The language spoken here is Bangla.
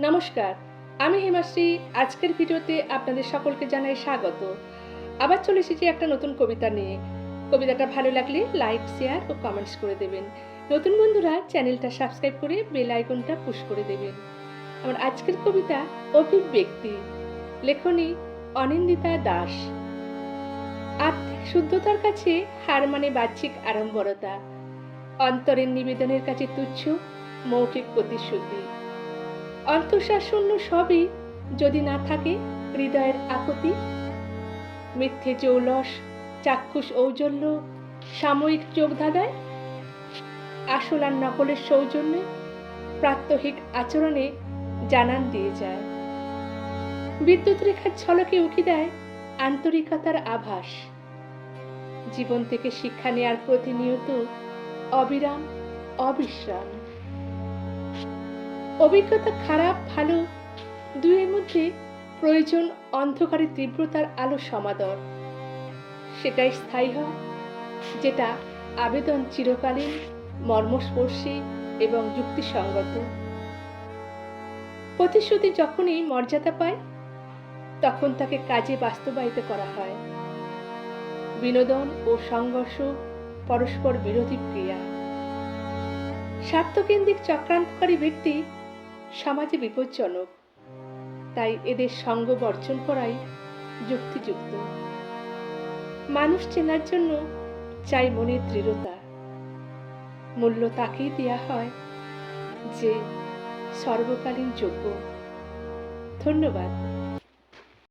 নমস্কার, আমি হিমাশ্রী। আজকের ভিডিওতে আপনাদের সকলকে জানাই স্বাগত। আবার চলে এসেছি একটা নতুন কবিতা নিয়ে। কবিতাটা ভালো লাগলে লাইক, শেয়ার ও কমেন্টস করে দেবেন। নতুন বন্ধুরা, চ্যানেলটা সাবস্ক্রাইব করে বেল আইকনটা পুশ করে দেবেন। আমার আজকের কবিতা অভিব্যক্তি লেখনী, অনিন্দিতা দাস। আর্থিক শুদ্ধতার কাছে হার মানে বাহ্যিক আড়ম্বরতা। অন্তরের নিবেদনের কাছে তুচ্ছ মৌখিক প্রতিশ্রুতি। অন্তঃশাসন্য সবই যদি না থাকে হৃদয়ের আকুতি মিথ্যে চৌলস, চাক্ষুষ ঔজ্জ্বল্য, সাময়িক চোখ ধাঁধায় আসল আর নকলের সৌজন্যে, প্রাত্যহিক আচরণে জানান দিয়ে যায়। বিদ্যুৎ রেখার ছলকে উকি দেয় আন্তরিকতার আভাস। জীবন থেকে শিক্ষা নেয়ার প্রতিনিয়ত অবিরাম, অবিশ্রাম। অভিজ্ঞতা খারাপ, ভালো দুয়ের মধ্যে প্রয়োজন অন্ধকারে তীব্রতার আলো সমাদর। সেটাই স্থায়ী হয়, যেটা আবেদন চিরকালীন, মর্মস্পর্শী এবং যুক্তিসঙ্গত। প্রতিশ্রুতি যখনই মর্যাদা পায়, তখন তাকে কাজে বাস্তবায়িত করা হয়। বিনোদন ও সংঘর্ষ পরস্পর বিরোধী ক্রিয়া। স্বার্থকেন্দ্রিক চক্রান্তকারী ব্যক্তি সমাজে বিপজ্জনক। তাই এদের সঙ্গ বর্জন করাই যুক্তিযুক্ত। মানুষ চেনার জন্য চাই মনের দৃঢ়তা। মূল্য তাকেই দেওয়া হয় যে সর্বকালীন যোগ্য। ধন্যবাদ।